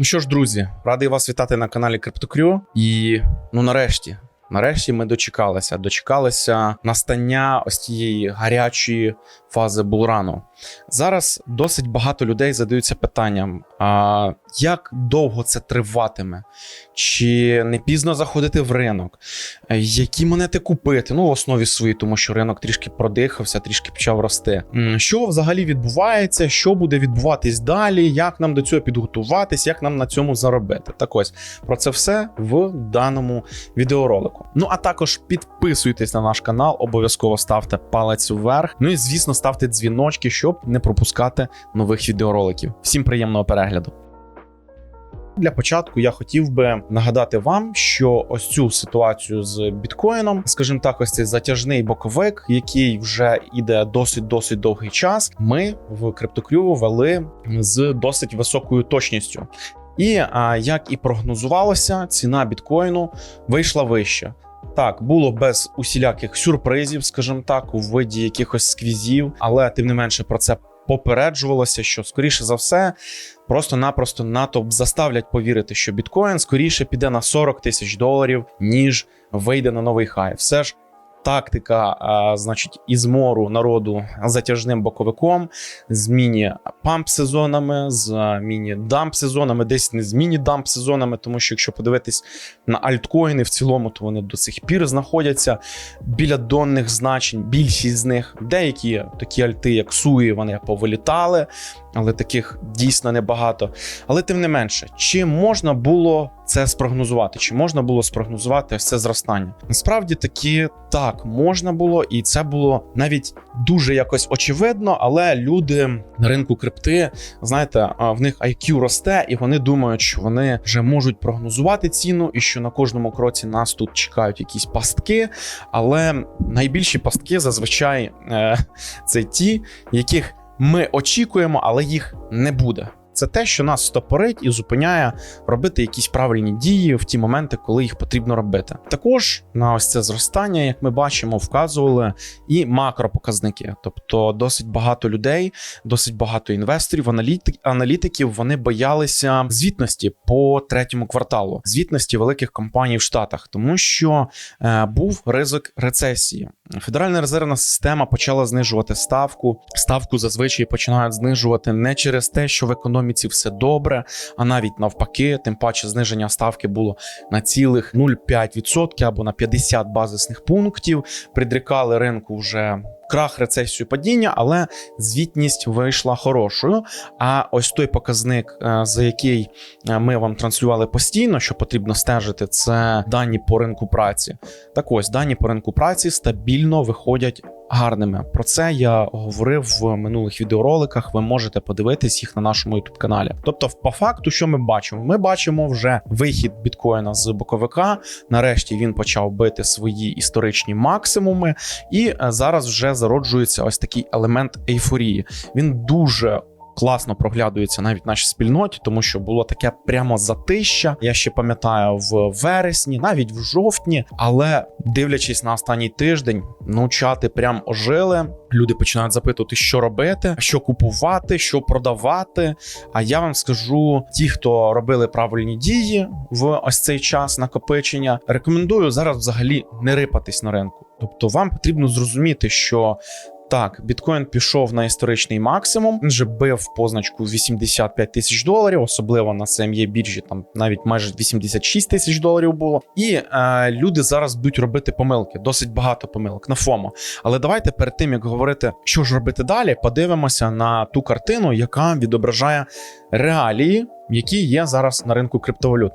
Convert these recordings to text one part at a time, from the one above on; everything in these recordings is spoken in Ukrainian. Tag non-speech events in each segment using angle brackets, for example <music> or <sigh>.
Ну що ж, друзі, радий вас вітати на каналі Криптокрю. І ну нарешті, нарешті ми дочекалися. Дочекалися настання ось цієї гарячої фази булрану. Зараз досить багато людей задаються питанням: а як довго це триватиме? Чи не пізно заходити в ринок? Які монети купити? Ну, в основі своїй, тому що ринок трішки продихався, трішки почав рости. Що взагалі відбувається? Що буде відбуватись далі? Як нам до цього підготуватись? Як нам на цьому заробити? Так ось про це все в даному відеоролику. Ну а також підписуйтесь на наш канал, обов'язково ставте палець вверх. Ну і звісно, ставте дзвіночки, щоб не пропускати нових відеороликів. Всім приємного перегляду. Для початку я хотів би нагадати вам, що ось цю ситуацію з біткоїном, скажімо так, ось цей затяжний боковик, який вже іде досить досить довгий час. Ми в криптокрю вели з досить високою точністю. І як і прогнозувалося, ціна біткоїну вийшла вище. Так, було без усіляких сюрпризів, скажімо так, у виді якихось сквізів, але тим не менше про це попереджувалося, що скоріше за все, просто-напросто натовп заставлять повірити, що біткоін скоріше піде на 40 тисяч доларів, ніж вийде на новий хай. Все ж тактика, а, значить, ізмору народу затяжним боковиком, з міні-памп сезонами, з міні-дамп сезонами, десь не з міні-дамп сезонами, тому що якщо подивитись на альткоїни в цілому, то вони до сих пір знаходяться біля донних значень. Більшість з них, деякі такі альти, як Суї, вони повилітали, але таких дійсно небагато. Але тим не менше, чи можна було це спрогнозувати? Чи можна було спрогнозувати це зростання? Насправді таки так можна було, і це було навіть дуже якось очевидно, але люди на ринку крипти, знаєте, в них IQ росте, і вони думають, що вони вже можуть прогнозувати ціну, і що на кожному кроці нас тут чекають якісь пастки. Але найбільші пастки зазвичай е, <laughs> це ті, яких ми очікуємо, але їх не буде. Це те, що нас стопорить і зупиняє робити якісь правильні дії в ті моменти, коли їх потрібно робити. Також на ось це зростання, як ми бачимо, вказували і макропоказники. Тобто, досить багато людей, досить багато інвесторів, аналітик, аналітиків вони боялися звітності по третьому кварталу, звітності великих компаній в Штатах, тому що е, був ризик рецесії. Федеральна резервна система почала знижувати ставку. Ставку зазвичай починають знижувати не через те, що в економіці все добре, а навіть навпаки, тим паче зниження ставки було на цілих 0,5% або на 50 базисних пунктів. Придрікали ринку вже. Крах, рецесію, падіння, але звітність вийшла хорошою. А ось той показник, е, за який е, ми вам транслювали постійно, що потрібно стежити, це дані по ринку праці. Так ось дані по ринку праці стабільно виходять гарними. Про це я говорив в минулих відеороликах. Ви можете подивитись їх на нашому youtube каналі. Тобто, по факту, що ми бачимо? Ми бачимо вже вихід біткоїна з боковика. Нарешті він почав бити свої історичні максимуми, і е, зараз вже зароджується ось такий елемент ейфорії. Він дуже класно проглядується навіть в нашій спільноті, тому що було таке прямо затища. Я ще пам'ятаю в вересні, навіть в жовтні. Але дивлячись на останній тиждень, ну чати прям ожили. Люди починають запитувати, що робити, що купувати, що продавати. А я вам скажу: ті, хто робили правильні дії в ось цей час накопичення, рекомендую зараз взагалі не рипатись на ринку. Тобто, вам потрібно зрозуміти, що так, біткоін пішов на історичний максимум. Він же бив позначку 85 тисяч доларів, особливо на CME біржі, там навіть майже 86 тисяч доларів було. І е, люди зараз будуть робити помилки, досить багато помилок на ФОМО. Але давайте перед тим як говорити, що ж робити далі, подивимося на ту картину, яка відображає реалії, які є зараз на ринку криптовалют.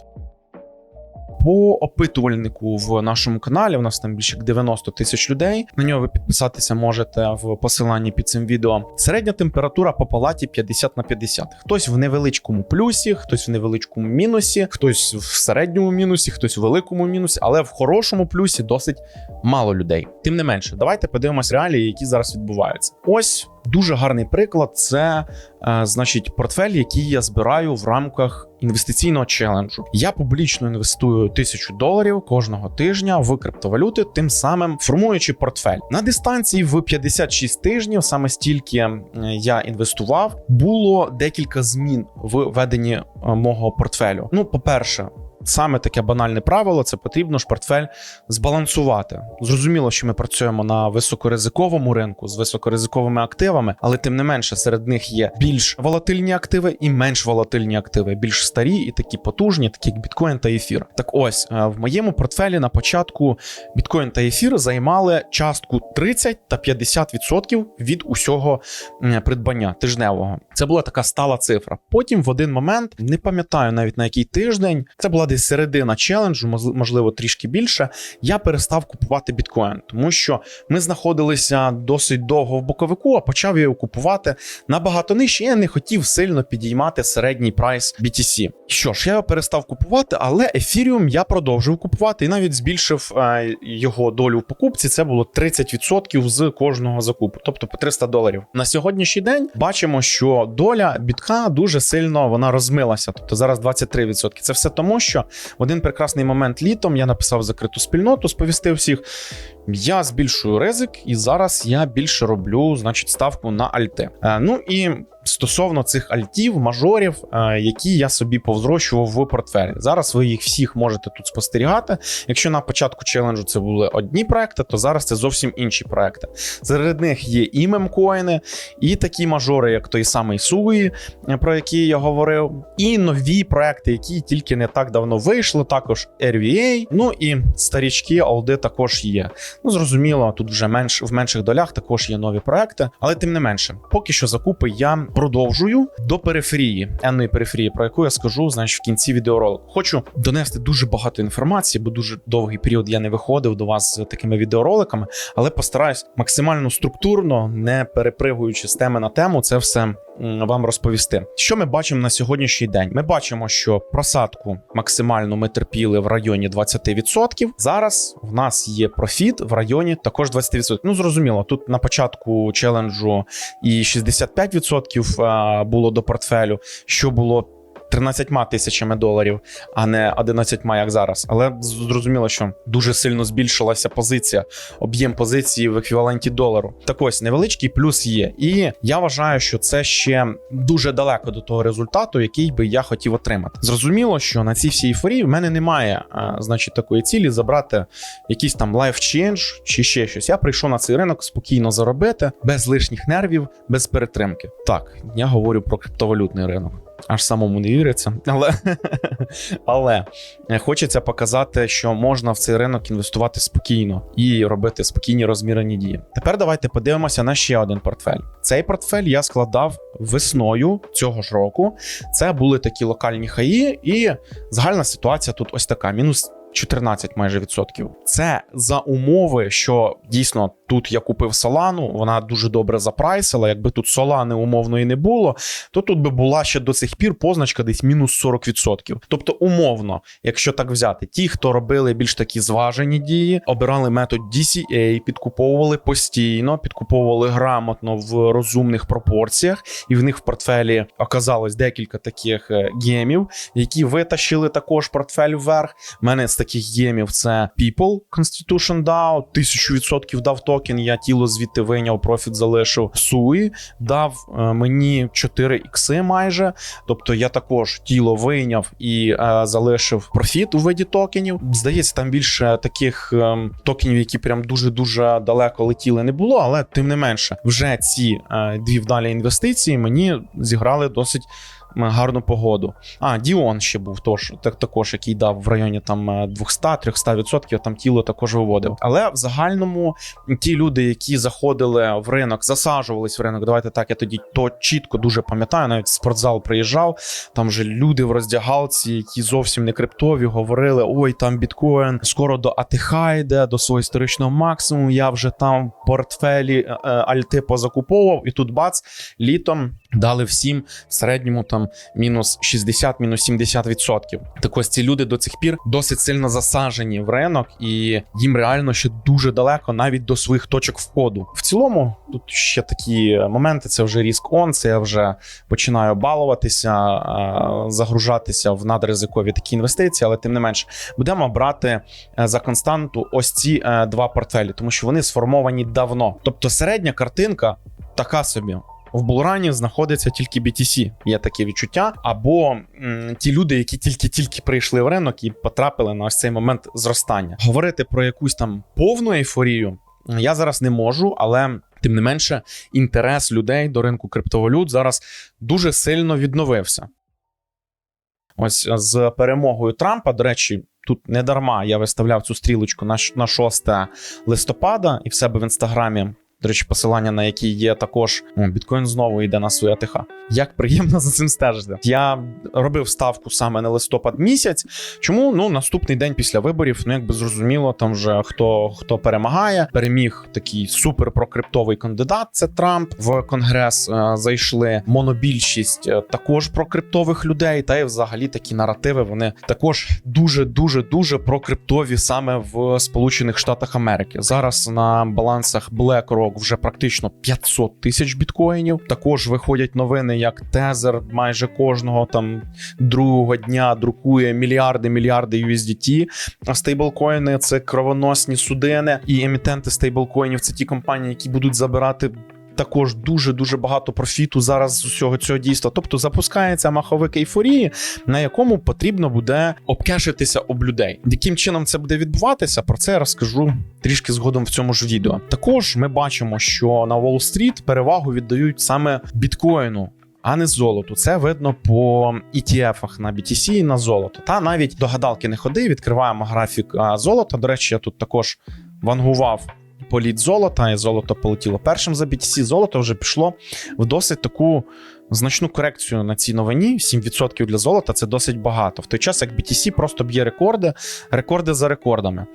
По опитувальнику в нашому каналі у нас там більше як 90 тисяч людей. На нього ви підписатися можете в посиланні під цим відео. Середня температура по палаті 50 на 50. Хтось в невеличкому плюсі, хтось в невеличкому мінусі, хтось в середньому мінусі, хтось в великому мінусі, але в хорошому плюсі досить мало людей. Тим не менше, давайте подивимось реалії, які зараз відбуваються. Ось. Дуже гарний приклад це, е, значить, портфель, який я збираю в рамках інвестиційного челенджу. Я публічно інвестую тисячу доларів кожного тижня в криптовалюти, тим самим формуючи портфель на дистанції в 56 тижнів. Саме стільки я інвестував. Було декілька змін в веденні е, мого портфелю. Ну, по-перше, саме таке банальне правило: це потрібно ж портфель збалансувати. Зрозуміло, що ми працюємо на високоризиковому ринку з високоризиковими активами, але тим не менше серед них є більш волатильні активи і менш волатильні активи, більш старі і такі потужні, такі як біткоін та ефір. Так ось е, в моєму портфелі на початку біткоін та ефір займали частку 30 та 50% від усього придбання тижневого. Це була така стала цифра. Потім в один момент не пам'ятаю навіть на який тиждень. Це була десь середина челенджу, можливо, трішки більше. Я перестав купувати біткоін, тому що ми знаходилися досить довго в боковику, а почав його купувати набагато нижче. Я не хотів сильно підіймати середній прайс BTC. Що ж, я його перестав купувати, але ефіріум я продовжив купувати і навіть збільшив е, його долю в покупці. Це було 30% з кожного закупу, тобто по 300 доларів. На сьогоднішній день бачимо, що доля бітка дуже сильно вона розмилася. Тобто зараз 23%. Це все тому, що в один прекрасний момент літом я написав закриту спільноту, сповістив всіх. Я збільшую ризик, і зараз я більше роблю, значить, ставку на альти. Е, ну і стосовно цих альтів, мажорів, е, які я собі повзрощував в портфелі. Зараз ви їх всіх можете тут спостерігати. Якщо на початку челенджу це були одні проекти, то зараз це зовсім інші проекти. Серед них є і мемкоїни, і такі мажори, як той самий Суї, е, про які я говорив, і нові проекти, які тільки не так давно вийшли. Також RVA, ну і старічки, олди також є. Ну, зрозуміло, тут вже менш в менших долях також є нові проекти, але тим не менше, поки що закупи я продовжую до периферії, енної периферії, про яку я скажу, значить, в кінці відеоролику. Хочу донести дуже багато інформації, бо дуже довгий період я не виходив до вас з такими відеороликами, але постараюсь максимально структурно, не перепригуючи з теми на тему, це все вам розповісти. Що ми бачимо на сьогоднішній день? Ми бачимо, що просадку максимально ми терпіли в районі 20%. Зараз в нас є профіт в районі також 20%. Ну зрозуміло, тут на початку челенджу і 65% а, було до портфелю, що було. 13 тисячами доларів, а не 11, як зараз. Але зрозуміло, що дуже сильно збільшилася позиція, об'єм позиції в еквіваленті долару. Так ось невеличкий плюс є. І я вважаю, що це ще дуже далеко до того результату, який би я хотів отримати. Зрозуміло, що на цій всій ейфорії в мене немає, а, значить, такої цілі забрати якийсь там change чи ще щось. Я прийшов на цей ринок спокійно заробити, без лишніх нервів, без перетримки. Так, я говорю про криптовалютний ринок. Аж самому не віриться, <laughs> але але хочеться показати, що можна в цей ринок інвестувати спокійно і робити спокійні розмірені дії. Тепер давайте подивимося на ще один портфель. Цей портфель я складав весною цього ж року. Це були такі локальні хаї, і загальна ситуація тут ось така: мінус 14 майже відсотків. Це за умови, що дійсно тут я купив Солану, вона дуже добре запрайсила. Якби тут Солани умовно і не було, то тут би була ще до цих пір позначка десь мінус 40%. Тобто, умовно, якщо так взяти, ті, хто робили більш такі зважені дії, обирали метод DCA, підкуповували постійно, підкуповували грамотно в розумних пропорціях, і в них в портфелі оказалось декілька таких е, гемів, які витащили також портфель вверх. У мене з таких гемів це People Constitution DAO, 1000% дав токен. Я тіло звідти вийняв, профіт залишив. Суї дав е, мені 4 ікси майже. Тобто я також тіло вийняв і е, залишив профіт у виді токенів. Здається, там більше таких е, токенів, які прям дуже дуже далеко летіли, не було. Але тим не менше, вже ці е, дві вдалі інвестиції мені зіграли досить гарну погоду. А, Діон ще був тож, так, також, який дав в районі там 200-300%, там тіло також виводив. Але в загальному ті люди, які заходили в ринок, засаджувались в ринок. Давайте так, я тоді то чітко дуже пам'ятаю. Навіть в спортзал приїжджав. Там же люди в роздягалці, які зовсім не криптові, говорили: ой, там біткоін скоро до АТХ йде, до свого історичного максимуму. Я вже там в портфелі е, е, альти позакуповував, і тут бац, літом дали всім в середньому там там мінус 60, мінус 70%. Так ось ці люди до цих пір досить сильно засажені в ринок, і їм реально ще дуже далеко навіть до своїх точок входу. В цілому, тут ще такі моменти: це вже ріск он, це я вже починаю балуватися, загружатися в надризикові такі інвестиції, але тим не менш будемо брати е, за константу ось ці е, два портфелі, тому що вони сформовані давно. Тобто середня картинка така собі. В Булрані знаходиться тільки BTC, є таке відчуття. Або м, ті люди, які тільки-тільки прийшли в ринок і потрапили на ось цей момент зростання. Говорити про якусь там повну ейфорію я зараз не можу, але тим не менше, інтерес людей до ринку криптовалют зараз дуже сильно відновився. Ось з перемогою Трампа, до речі, тут не дарма я виставляв цю стрілочку на, ш- на 6 листопада і в себе в інстаграмі. До речі, посилання на які є також біткоін знову йде на свою АТХ. Як приємно <laughs> за цим стежити. Я робив ставку саме на листопад місяць. Чому ну наступний день після виборів? Ну якби зрозуміло, там вже хто хто перемагає. Переміг такий супер прокриптовий кандидат. Це Трамп в конгрес е, зайшли. Монобільшість е, також прокриптових людей. Та й взагалі такі наративи вони також дуже дуже дуже прокриптові саме в Сполучених Штатах Америки. Зараз на балансах BlackRock вже практично 500 тисяч біткоїнів. Також виходять новини, як Тезер майже кожного там другого дня друкує мільярди мільярди USDT. А стейблкоїни це кровоносні судини, і емітенти стейблкоїнів це ті компанії, які будуть забирати. Також дуже дуже багато профіту зараз з усього цього дійства. Тобто запускається маховик ейфорії, на якому потрібно буде обкешитися об людей. Яким чином це буде відбуватися? Про це я розкажу трішки згодом в цьому ж відео. Також ми бачимо, що на Уолл-стріт перевагу віддають саме біткоїну. А не золоту. Це видно по ETF-ах на BTC і на золото. Та навіть до гадалки не ходи. Відкриваємо графік золота. До речі, я тут також вангував політ золота, і золото полетіло першим за BTC. Золото вже пішло в досить таку значну корекцію на цій новині. 7% для золота це досить багато. В той час як BTC просто б'є рекорди, рекорди за рекордами.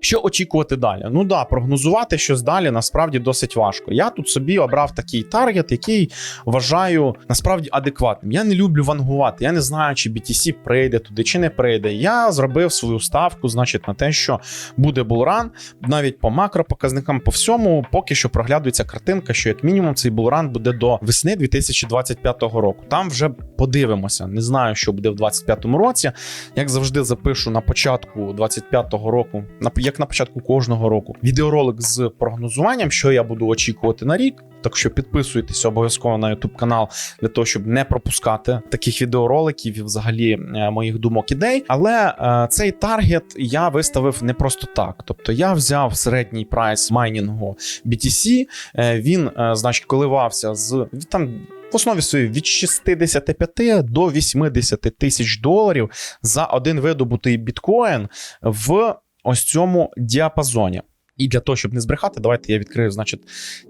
Що очікувати далі? Ну да, прогнозувати щось далі насправді досить важко. Я тут собі обрав такий таргет, який вважаю насправді адекватним. Я не люблю вангувати. Я не знаю, чи BTC прийде туди, чи не прийде. Я зробив свою ставку, значить, на те, що буде булран, навіть по макропоказникам, по всьому, поки що проглядується картинка, що як мінімум цей булран буде до весни 2025 року. Там вже подивимося. Не знаю, що буде в 2025 році. Як завжди, запишу на початку 2025 року, як на початку кожного року, відеоролик з прогнозуванням, що я буду очікувати на рік. Так що підписуйтесь обов'язково на YouTube канал для того, щоб не пропускати таких відеороликів і взагалі е, моїх думок ідей. Але е, цей таргет я виставив не просто так. Тобто я взяв середній прайс майнінгу BTC, е, він, е, значить, коливався з там. В основі своїй від 65 до 80 тисяч доларів за один видобутий біткоін в ось цьому діапазоні. І для того, щоб не збрехати, давайте я відкрию, значить,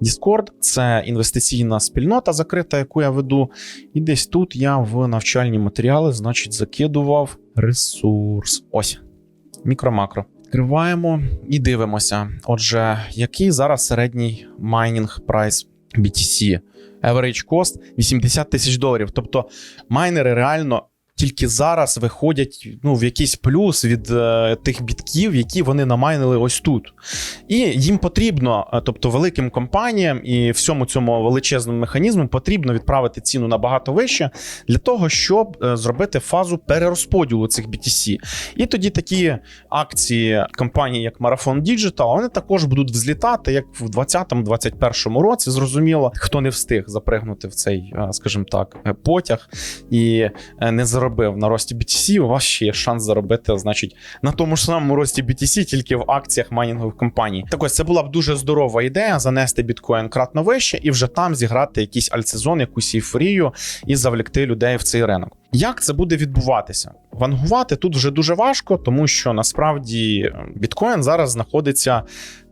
Discord. Це інвестиційна спільнота закрита, яку я веду. І десь тут я в навчальні матеріали, значить, закидував ресурс. Ось, мікро-макро. Відкриваємо і дивимося. Отже, який зараз середній майнінг прайс BTC? Average cost 80 тисяч доларів. Тобто майнери реально тільки зараз виходять ну, в якийсь плюс від е, тих бітків, які вони намайнили ось тут. І їм потрібно, е, тобто великим компаніям і всьому цьому величезному механізму потрібно відправити ціну набагато вище для того, щоб е, зробити фазу перерозподілу цих BTC. І тоді такі акції компанії, як Marathon Digital, вони також будуть взлітати, як в 2020-2021 році. Зрозуміло, хто не встиг запригнути в цей, е, скажімо так, е, потяг і не заробив на рості BTC, у вас ще є шанс заробити, значить, на тому ж самому рості BTC, тільки в акціях майнінгових компаній. Так ось це була б дуже здорова ідея занести біткоін кратно вище і вже там зіграти якийсь альтсезон, якусь ейфорію і завлекти людей в цей ринок. Як це буде відбуватися? Вангувати тут вже дуже важко, тому що насправді біткоін зараз знаходиться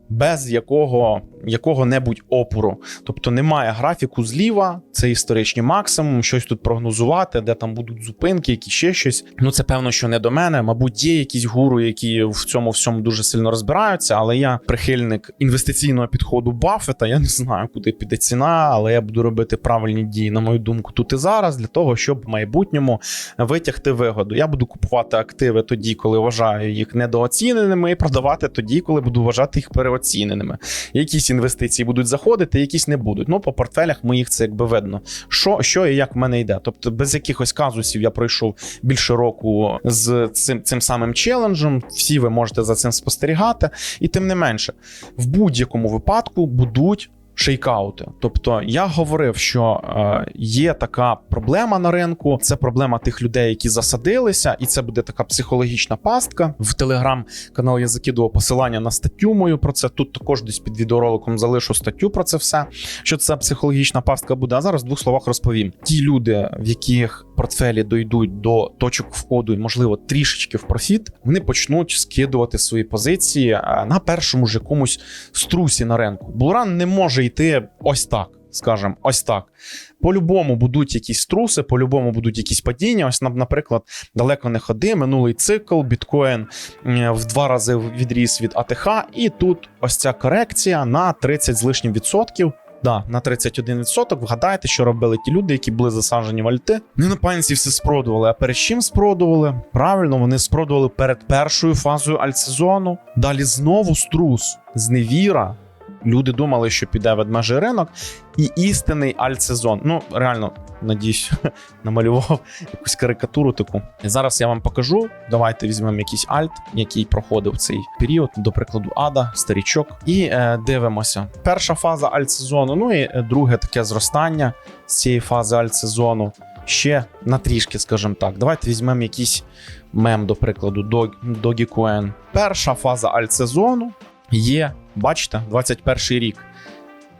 без якого якого-небудь опору. Тобто немає графіку зліва, це історичний максимум, щось тут прогнозувати, де там будуть зупинки, які ще щось. Ну це певно, що не до мене. Мабуть, є якісь гуру, які в цьому всьому дуже сильно розбираються. Але я прихильник інвестиційного підходу Баффета. Я не знаю, куди піде ціна, але я буду робити правильні дії, на мою думку, тут і зараз для того, щоб в майбутньому витягти вигоду. Я буду купувати активи тоді, коли вважаю їх недооціненими, і продавати тоді, коли буду вважати їх переоціненими. Якісь інвестиції будуть заходити, якісь не будуть. Ну, по портфелях моїх це якби видно, що що і як в мене йде. Тобто, без якихось казусів я пройшов більше року з цим цим самим челенджем. Всі ви можете за цим спостерігати, і тим не менше, в будь-якому випадку будуть шейкаути. Тобто я говорив, що е, є така проблема на ринку. Це проблема тих людей, які засадилися, і це буде така психологічна пастка. В телеграм-канал я закидував посилання на статтю мою про це. Тут також десь під відеороликом залишу статтю про це все. Що це психологічна пастка буде. А зараз в двох словах розповім: ті люди, в яких портфелі дойдуть до точок входу, і можливо трішечки в профіт, вони почнуть скидувати свої позиції е, на першому ж якомусь струсі на ринку. Булран не може йти ось так. Скажем, ось так. По-любому будуть якісь струси, по-любому будуть якісь падіння. Ось, наприклад, далеко не ходи. Минулий цикл, біткоін в два рази відріс від АТХ, і тут ось ця корекція на 30 з лишнім відсотків. Да, на 31%. Вгадайте, що робили ті люди, які були засаджені в альти. Вони на паніці все спродували. А перед чим спродували? Правильно, вони спродували перед першою фазою альтсезону. Далі знову струс, зневіра. Люди думали, що піде ведмежий ринок, і істинний альтсезон. Ну, реально, надіюсь, <laughs> намалював якусь карикатуру таку. Зараз я вам покажу. Давайте візьмемо якийсь альт, який проходив цей період, до прикладу, Ада, старічок, і е, дивимося. Перша фаза альтсезону, ну і е, друге таке зростання з цієї фази альтсезону. Ще на трішки, скажімо так. Давайте візьмемо якийсь мем, до прикладу, Dogecoin. Перша фаза альтсезону є, бачите, 21 рік.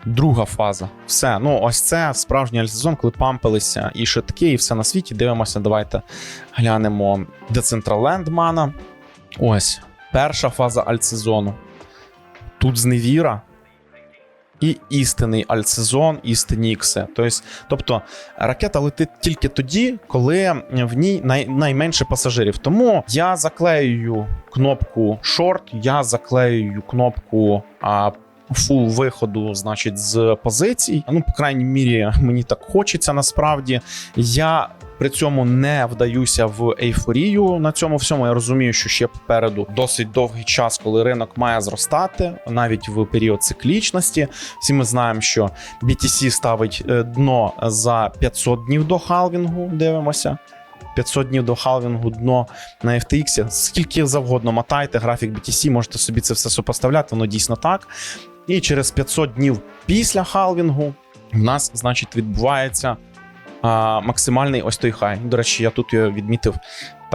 Друга фаза. Все. Ну, ось це справжній альсезон, коли пампилися і шитки, і все на світі. Дивимося, давайте глянемо Mana. Ось. Перша фаза альтсезону. Тут зневіра. І істинний альтсезон, істинні ікси. Тобто, тобто ракета летить тільки тоді, коли в ній най, найменше пасажирів. Тому я заклею кнопку шорт, я заклею кнопку а, фул виходу, значить, з позицій. Ну, по крайній мірі, мені так хочеться насправді. Я при цьому не вдаюся в ейфорію на цьому всьому. Я розумію, що ще попереду досить довгий час, коли ринок має зростати, навіть в період циклічності. Всі ми знаємо, що BTC ставить е, дно за 500 днів до халвінгу. Дивимося. 500 днів до халвінгу дно на FTX. Скільки завгодно мотайте графік BTC, можете собі це все супоставляти, воно дійсно так. І через 500 днів після халвінгу в нас, значить, відбувається максимальний ось той хай. До речі, я тут відмітив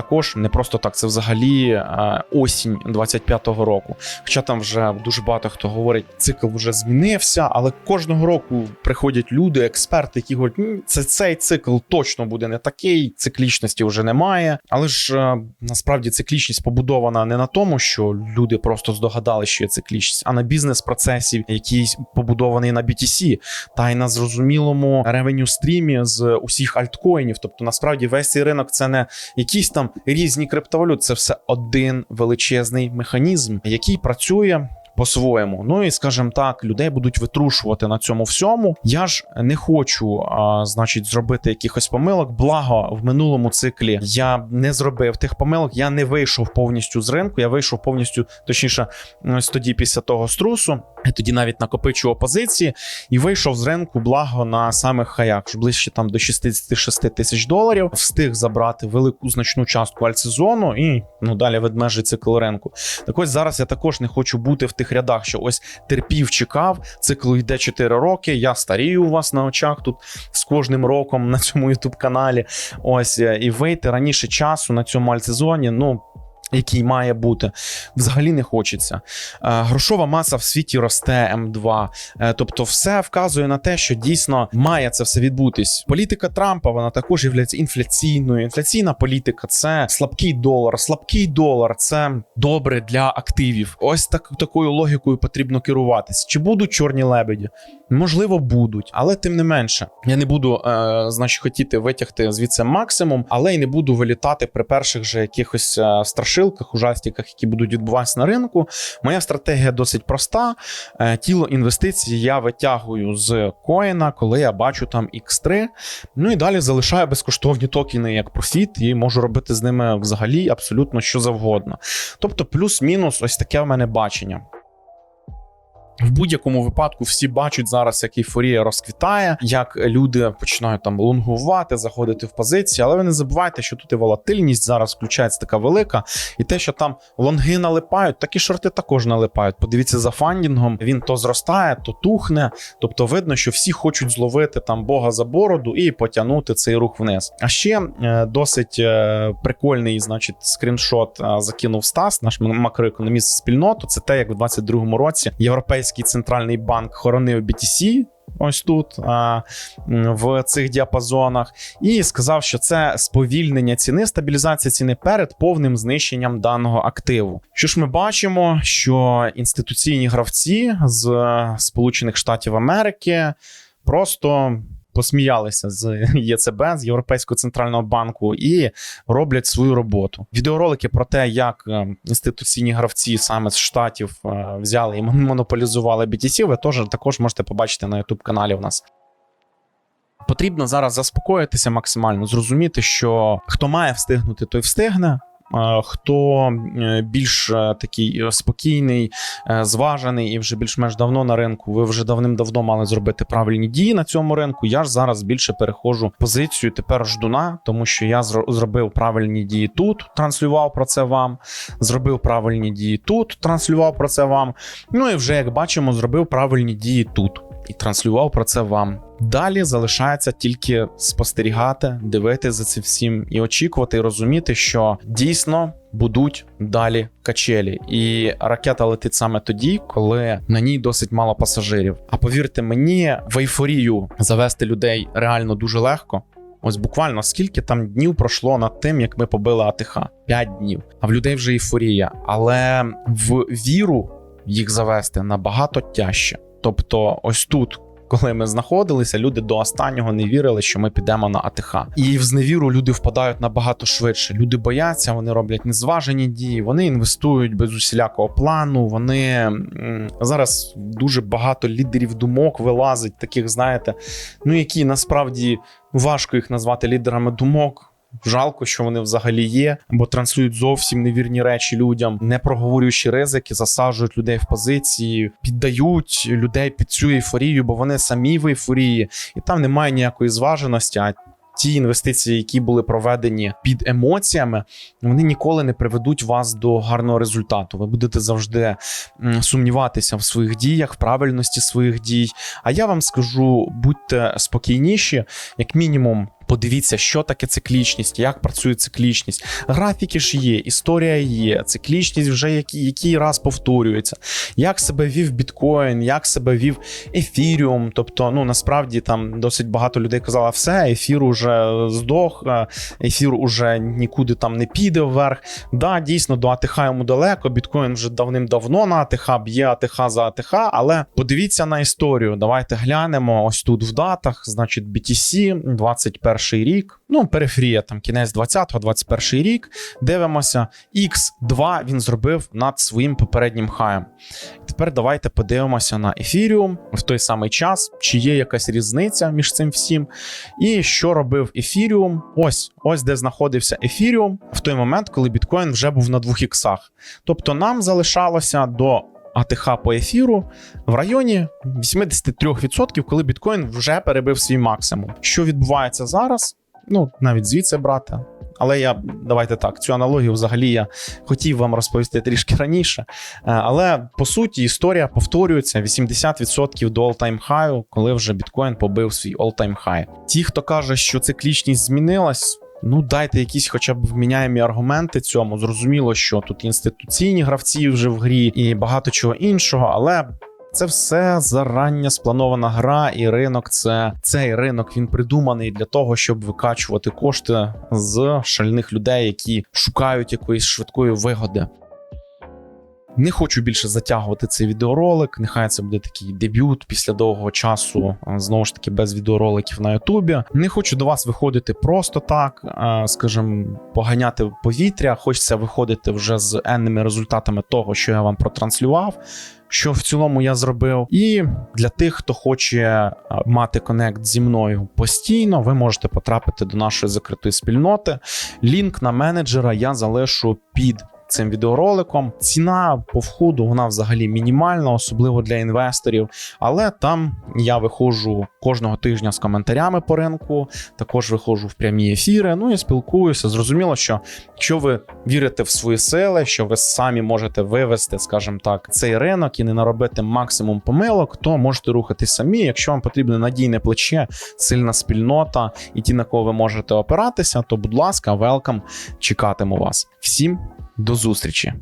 також не просто так. Це взагалі а, осінь 25-го року. Хоча там вже дуже багато хто говорить, цикл вже змінився, але кожного року приходять люди, експерти, які говорять, це цей цикл точно буде не такий, циклічності вже немає. Але ж а, насправді циклічність побудована не на тому, що люди просто здогадали, що є циклічність, а на бізнес-процесі, який побудований на BTC, та й на зрозумілому ревеню стрімі з усіх альткоїнів. Тобто, насправді, весь цей ринок це не якісь там різні криптовалюти, це все один величезний механізм, який працює. По-своєму, ну і скажімо так, людей будуть витрушувати на цьому всьому. Я ж не хочу, а, значить, зробити якихось помилок. Благо в минулому циклі я не зробив тих помилок. Я не вийшов повністю з ринку. Я вийшов повністю, точніше, ось тоді після того струсу. Тоді навіть накопичував позиції і вийшов з ринку благо на самих хаях, ближче там до 66 тисяч доларів. Встиг забрати велику значну частку альтсезону і ну далі ведмежий цикл ринку. Так ось зараз я також не хочу бути в тих рядах, що ось терпів, чекав. Цикл йде 4 роки. Я старію у вас на очах тут з кожним роком на цьому ютуб каналі. Ось і вийти раніше часу на цьому альтсезоні, ну. Який має бути, взагалі не хочеться. Е, Грошова маса в світі росте М2. Е, Тобто, все вказує на те, що дійсно має це все відбутись. Політика Трампа вона також є інфляційною. Інфляційна політика це слабкий долар. Слабкий долар це добре для активів. Ось так такою логікою потрібно керуватись. Чи будуть чорні лебеді? Можливо, будуть, але тим не менше, я не буду, е, значить, хотіти витягти звідси максимум, але й не буду вилітати при перших же якихось е, страшилках, ужастиках, які будуть відбуватися на ринку. Моя стратегія досить проста. Е, тіло інвестицій я витягую з коїна, коли я бачу там X3. Ну і далі залишаю безкоштовні токени як профіт, і можу робити з ними взагалі абсолютно що завгодно. Тобто, плюс-мінус, ось таке в мене бачення. В будь-якому випадку всі бачать зараз, як ейфорія розквітає, як люди починають там лонгувати, заходити в позиції. Але ви не забувайте, що тут і волатильність зараз включається така велика, і те, що там лонги налипають, так і шорти також налипають. Подивіться за фандінгом, він то зростає, то тухне. Тобто видно, що всі хочуть зловити там Бога за бороду і потягнути цей рух вниз. А ще е, досить е, прикольний, значить, скріншот е, закинув Стас, наш макроекономіст спільноту. Це те, як в 22-му році європейський центральний банк хоронив BTC, Ось тут в цих діапазонах, і сказав, що це сповільнення ціни, стабілізація ціни перед повним знищенням даного активу. Що ж ми бачимо, що інституційні гравці з Сполучених Штатів Америки просто посміялися з ЄЦБ, з Європейського центрального банку, і роблять свою роботу. Відеоролики про те, як е, інституційні гравці саме з штатів е, взяли і монополізували BTC, ви теж також можете побачити на youtube каналі. У нас потрібно зараз заспокоїтися максимально, зрозуміти, що хто має встигнути, той встигне. Хто е, більш е, такий е, спокійний, зважений і вже більш-менш давно на ринку, ви вже давним-давно мали зробити правильні дії на цьому ринку. Я ж зараз більше перехожу позицію тепер ждуна, тому що я зробив правильні дії тут, транслював про це вам. Зробив правильні дії тут, транслював про це вам. Ну і вже як бачимо, зробив правильні дії тут і транслював про це вам. Далі залишається тільки спостерігати, дивитися за цим всім і очікувати, і розуміти, що дійсно будуть далі качелі. І ракета летить саме тоді, коли на ній досить мало пасажирів. А повірте мені, в ейфорію завести людей реально дуже легко. Ось буквально скільки там днів пройшло над тим, як ми побили АТХ? 5 днів. А в людей вже ейфорія. Але в віру їх завести набагато тяжче. Тобто, ось тут. Коли ми знаходилися, люди до останнього не вірили, що ми підемо на АТХ. І в зневіру люди впадають набагато швидше. Люди бояться, вони роблять незважені дії, вони інвестують без усілякого плану. Вони зараз дуже багато лідерів думок вилазить, таких, знаєте, ну які насправді важко їх назвати лідерами думок. Жалко, що вони взагалі є, бо транслюють зовсім невірні речі людям, не проговорюючи ризики, засаджують людей в позиції, піддають людей під цю ейфорію, бо вони самі в ейфорії, і там немає ніякої зваженості. А ті інвестиції, які були проведені під емоціями, вони ніколи не приведуть вас до гарного результату. Ви будете завжди сумніватися в своїх діях, в правильності своїх дій. А я вам скажу: будьте спокійніші, як мінімум. Подивіться, що таке циклічність, як працює циклічність. Графіки ж є, історія є, циклічність вже який, який раз повторюється. Як себе вів біткоін, як себе вів ефіріум. Тобто, ну насправді там досить багато людей казало, все, ефір уже здох, е, ефір уже нікуди там не піде вверх. Да, дійсно, до АТХ йому далеко. Біткоін вже давним-давно на АТХ б'є АТХ за АТХ, але подивіться на історію. Давайте глянемо ось тут в датах. Значить, BTC, 21 рік. Ну, периферія, там кінець 20-го, 21 рік. Дивимося. X2 він зробив над своїм попереднім хаєм. Тепер давайте подивимося на ефіріум в той самий час, чи є якась різниця між цим всім. І що робив ефіріум? Ось, ось де знаходився ефіріум в той момент, коли біткоін вже був на двох іксах. Тобто нам залишалося до АТХ по ефіру в районі 83%, коли біткоін вже перебив свій максимум. Що відбувається зараз? Ну, навіть звідси брати. Але я давайте так, цю аналогію взагалі я хотів вам розповісти трішки раніше. Е, Але по суті історія повторюється 80% до all-time high, коли вже біткоін побив свій all-time high. Ті, хто каже, що циклічність змінилась. Ну, дайте якісь хоча б вміняємі аргументи цьому. Зрозуміло, що тут інституційні гравці вже в грі і багато чого іншого, але. Це все зарання спланована гра, і ринок це цей ринок він придуманий для того, щоб викачувати кошти з шальних людей, які шукають якоїсь швидкої вигоди. Не хочу більше затягувати цей відеоролик. Нехай це буде такий дебют після довгого часу, знову ж таки, без відеороликів на Ютубі. Не хочу до вас виходити просто так, скажімо, поганяти повітря. Хочеться виходити вже з енними результатами того, що я вам протранслював. Що в цілому я зробив, і для тих, хто хоче мати конект зі мною постійно, ви можете потрапити до нашої закритої спільноти. Лінк на менеджера я залишу під цим відеороликом. Ціна по входу вона взагалі мінімальна, особливо для інвесторів. Але там я виходжу кожного тижня з коментарями по ринку, також виходжу в прямі ефіри. Ну і спілкуюся. Зрозуміло, що якщо ви вірите в свої сили, що ви самі можете вивести, скажімо так, цей ринок і не наробити максимум помилок, то можете рухати самі. Якщо вам потрібне надійне плече, сильна спільнота і ті, на кого ви можете опиратися, то будь ласка, велкам, чекатиму вас. Всім до зустрічі!